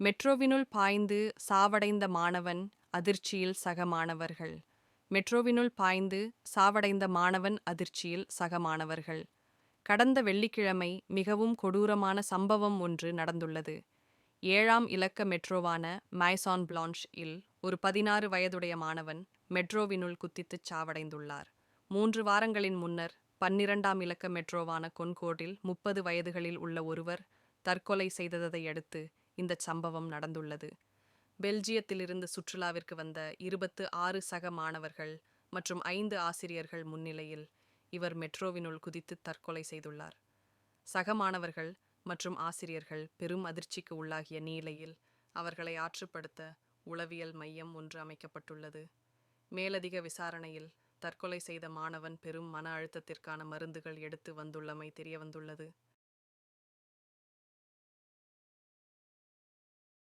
மெட்ரோவினுள் பாய்ந்து சாவடைந்த மாணவன் அதிர்ச்சியில் சக மாணவர்கள். மெட்ரோவினுள் பாய்ந்து சாவடைந்த மாணவன் அதிர்ச்சியில் சக மாணவர்கள். கடந்த வெள்ளிக்கிழமை மிகவும் கொடூரமான சம்பவம் ஒன்று நடந்துள்ளது. ஏழாம் இலக்க மெட்ரோவான மைசான் பிளான்ஷ் இல் ஒரு பதினாறு வயதுடைய மாணவன் மெட்ரோவினுள் குத்தித்துச் சாவடைந்துள்ளார். மூன்று வாரங்களின் முன்னர் பன்னிரண்டாம் இலக்க மெட்ரோவான கொன்கோர்டில் முப்பது வயதுகளில் உள்ள ஒருவர் தற்கொலை செய்ததை அடுத்து இந்த சம்பவம் நடந்துள்ளது. பெல்ஜியத்திலிருந்து சுற்றுலாவிற்கு வந்த இருபத்து ஆறு சக மாணவர்கள் மற்றும் ஐந்து ஆசிரியர்கள் முன்னிலையில் இவர் மெட்ரோவினுள் குதித்து தற்கொலை செய்துள்ளார். சக மாணவர்கள் மற்றும் ஆசிரியர்கள் பெரும் அதிர்ச்சிக்கு உள்ளாகிய நீலையில் அவர்களை ஆற்றுப்படுத்த உளவியல் மையம் ஒன்று அமைக்கப்பட்டுள்ளது. மேலதிக விசாரணையில் தற்கொலை செய்த மாணவன் பெரும் மன அழுத்தத்திற்கான மருந்துகள் எடுத்து வந்துள்ளமை தெரியவந்துள்ளது.